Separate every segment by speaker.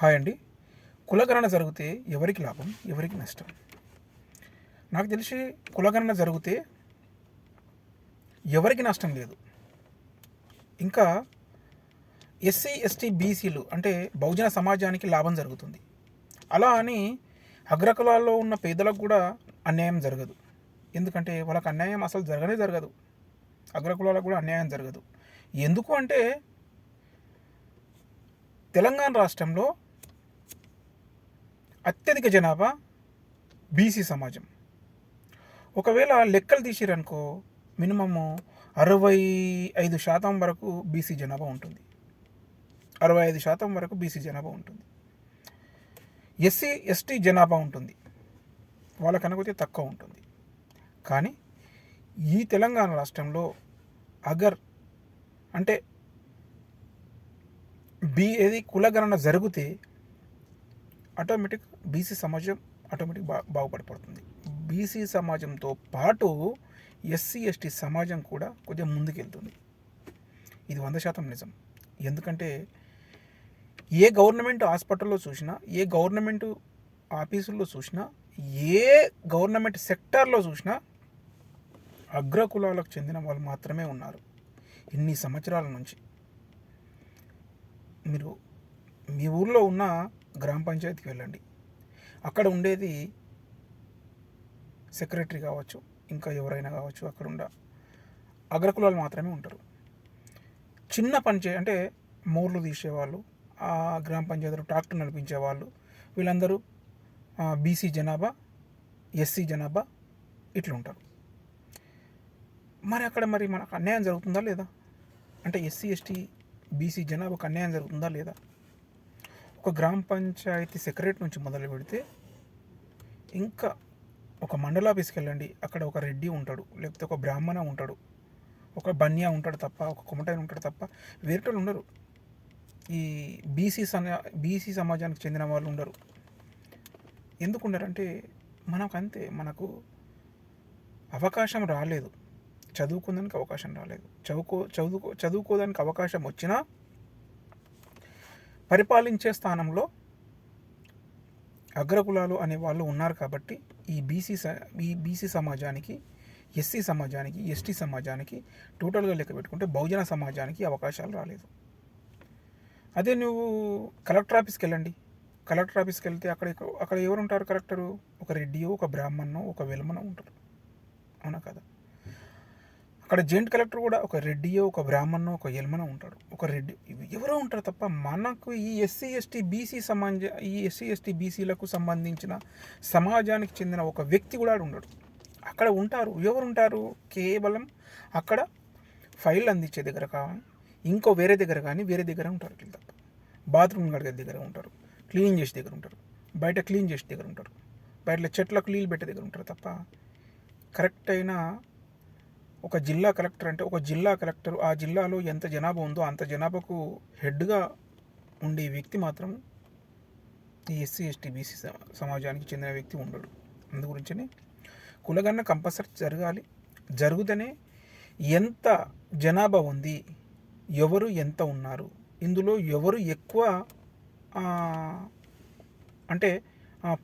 Speaker 1: Hi అండి. కులగణన జరిగితే ఎవరికి లాభం ఎవరికి నష్టం? నాకు తెలిసి కులగణన జరిగితే ఎవరికి నష్టం లేదు. ఇంకా ఎస్సీ ఎస్టీ బీసీలు అంటే బహుజన సమాజానికి లాభం జరుగుతుంది. అలా అని అగ్రకులాల్లో ఉన్న పేదలకు కూడా అన్యాయం జరగదు. ఎందుకంటే వాళ్ళకి అన్యాయం అసలు జరగనే జరగదు. అగ్రకులాలకు కూడా అన్యాయం జరగదు. ఎందుకు అంటే తెలంగాణ రాష్ట్రంలో అత్యధిక జనాభా బీసీ సమాజం. ఒకవేళ లెక్కలు తీసిరనుకో మినిమము అరవై ఐదు శాతం వరకు బీసీ జనాభా ఉంటుంది. అరవై ఐదు శాతం వరకు బీసీ జనాభా ఉంటుంది. ఎస్సీ ఎస్టీ జనాభా ఉంటుంది. వాళ్ళకనుకైతే తక్కువ ఉంటుంది. కానీ ఈ తెలంగాణ రాష్ట్రంలో అగర్ అంటే బి ఏది కులగణన జరిగితే ఆటోమేటిక్ బీసీ సమాజం ఆటోమేటిక్ బా బాగుపడిపోతుంది. బీసీ సమాజంతో పాటు ఎస్సీ ఎస్టీ సమాజం కూడా కొంచెం ముందుకెళ్తుంది. ఇది వంద శాతం నిజం. ఎందుకంటే ఏ గవర్నమెంట్ హాస్పిటల్లో చూసినా ఏ గవర్నమెంట్ ఆఫీసుల్లో చూసినా ఏ గవర్నమెంట్ సెక్టార్లో చూసినా అగ్రకులాలకు చెందిన వాళ్ళు మాత్రమే ఉన్నారు. ఇన్ని సంవత్సరాల నుంచి. మీరు మీ ఊర్లో ఉన్న గ్రామ పంచాయతీకి వెళ్ళండి. అక్కడ ఉండేది సెక్రటరీ కావచ్చు ఇంకా ఎవరైనా కావచ్చు అక్కడ ఉండ అగ్రకులాలు మాత్రమే ఉంటారు. చిన్న పని చే అంటే మోర్లు తీసేవాళ్ళు ఆ గ్రామ పంచాయతీలో ట్రాక్టర్ నడిపించే వాళ్ళు వీళ్ళందరూ బీసీ జనాభా ఎస్సీ జనాభా ఇట్లుంటారు మరి అక్కడ మరి మనకు అన్యాయం జరుగుతుందా లేదా? అంటే ఎస్సీ ఎస్టీ బీసీ జనాభాకు అన్యాయం జరుగుతుందా లేదా? ఒక గ్రామ పంచాయతీ సెక్రటరీ నుంచి మొదలు పెడితే ఇంకా ఒక మండల ఆఫీస్కి వెళ్ళండి. అక్కడ ఒక రెడ్డి ఉంటాడు లేకపోతే ఒక బ్రాహ్మణ ఉంటాడు ఒక బన్యా ఉంటాడు తప్ప ఒక కొమటైన ఉంటాడు తప్ప వేరేటోళ్ళు ఉండరు. ఈ బీసీ సమ బీసీ సమాజానికి చెందిన వాళ్ళు ఉండరు. ఎందుకు ఉండరంటే మనకు అంతే మనకు అవకాశం రాలేదు. చదువుకోదానికి అవకాశం రాలేదు. చదువుకో చదువుకో చదువుకోదానికి అవకాశం వచ్చినా పరిపాలించే స్థానంలో అగ్రకులాలు అనే వాళ్ళు ఉన్నారు కాబట్టి ఈ బీసీ స ఈ బీసీ సమాజానికి ఎస్సీ సమాజానికి ఎస్టీ సమాజానికి టోటల్గా లెక్క పెట్టుకుంటే బహుజన సమాజానికి అవకాశాలు రాలేదు. అదే నువ్వు కలెక్టర్ ఆఫీస్కి వెళ్ళండి కలెక్టర్ ఆఫీస్కి వెళ్తే అక్కడ అక్కడ ఎవరు ఉంటారు కలెక్టరు? ఒక రెడ్డియో ఒక బ్రాహ్మణో ఒక వెల్మనో ఉంటారు. అవునా కదా? అక్కడ జాయింట్ కలెక్టర్ కూడా ఒక రెడ్డియో ఒక బ్రాహ్మణో ఒక ఎల్మనో ఉంటాడు. ఒక రెడ్డి. ఎవరో ఉంటారు తప్ప మనకు ఈ ఎస్సీ ఎస్టీ బీసీ సమాజ ఈ ఎస్సీ ఎస్టీ బీసీలకు సంబంధించిన సమాజానికి చెందిన ఒక వ్యక్తి కూడా ఉండడు. అక్కడ ఉంటారు. ఎవరు ఉంటారు? కేవలం అక్కడ ఫైల్ అందించే దగ్గర కానీ ఇంకో వేరే దగ్గర కానీ వేరే దగ్గర ఉంటారు వీళ్ళు తప్ప. బాత్రూమ్ గడిగే దగ్గర ఉంటారు. క్లీన్ చేసే దగ్గర ఉంటారు. బయట క్లీన్ చేసే దగ్గర ఉంటారు. బయట చెట్లకు నీళ్ళు పెట్టే దగ్గర ఉంటారు తప్ప కరెక్ట్ అయిన ఒక జిల్లా కలెక్టర్ అంటే ఒక జిల్లా కలెక్టర్ ఆ జిల్లాలో ఎంత జనాభా ఉందో అంత జనాభాకు హెడ్గా ఉండే వ్యక్తి మాత్రం ఈ ఎస్సీ ఎస్టీ బీసీ సమాజానికి చెందిన వ్యక్తి ఉండడు. అందుగురించనే కులగన్న కంపల్సరీ జరగాలి. జరుగుతనే ఎంత జనాభా ఉంది ఎవరు ఎంత ఉన్నారు ఇందులో ఎవరు ఎక్కువ అంటే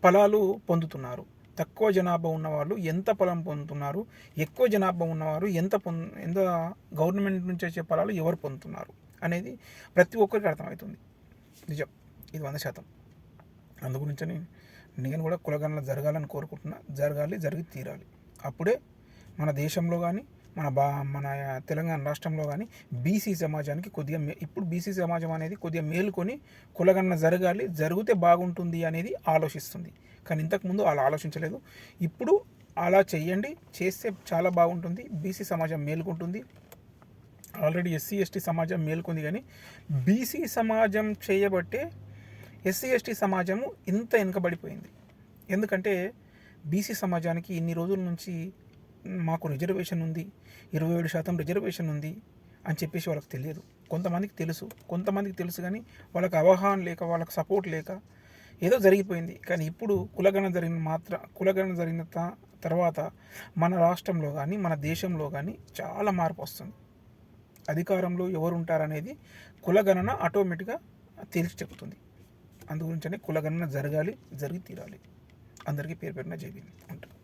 Speaker 1: ఫలాలు పొందుతున్నారు. తక్కువ జనాభా ఉన్నవాళ్ళు ఎంత పొలం పొందుతున్నారు? ఎక్కువ జనాభా ఉన్నవారు ఎంత పొంద ఎంత గవర్నమెంట్ నుంచి వచ్చే ఫలాలు ఎవరు పొందుతున్నారు? అనేది ప్రతి ఒక్కరికి అర్థమవుతుంది. నిజం. ఇది వంద శాతం. అందు గురించి నేను కూడా కులగణన జరగాలని కోరుకుంటున్నా. జరగాలి జరిగి తీరాలి. అప్పుడే మన దేశంలో కానీ మన బా మన తెలంగాణ రాష్ట్రంలో కానీ బీసీ సమాజానికి కొద్దిగా ఇప్పుడు బీసీ సమాజం అనేది కొద్దిగా మేలుకొని కులగణన జరగాలి జరిగితే బాగుంటుంది అనేది ఆలోచిస్తుంది. కానీ ఇంతకుముందు అలా ఆలోచించలేదు. ఇప్పుడు అలా చేయండి చేస్తే చాలా బాగుంటుంది బీసీ సమాజం మేలుకుంటుంది. ఆల్రెడీ ఎస్సీ ఎస్టీ సమాజం మేలుకుంది కానీ బీసీ సమాజం చేయబట్టే ఎస్సీ ఎస్టీ సమాజము ఇంత వెనుకబడిపోయింది. ఎందుకంటే బీసీ సమాజానికి ఇన్ని రోజుల నుంచి మాకు రిజర్వేషన్ ఉంది ఇరవై ఏడు శాతం రిజర్వేషన్ ఉంది అని చెప్పేసి వాళ్ళకి తెలియదు. కొంతమందికి తెలుసు కొంతమందికి తెలుసు కానీ వాళ్ళకి అవగాహన లేక వాళ్ళకి సపోర్ట్ లేక ఏదో జరిగిపోయింది. కానీ ఇప్పుడు కులగణ జరిగిన మాత్ర కులగణ జరిగిన తర్వాత మన రాష్ట్రంలో కానీ మన దేశంలో కానీ చాలా మార్పు వస్తుంది. అధికారంలో ఎవరు ఉంటారనేది కులగణన ఆటోమేటిక్గా తేల్చి చెబుతుంది. అందు గురించనే కులగణన జరగాలి జరిగి తీరాలి. అందరికీ పేరు పెట్టిన జైబీ ఉంటుంది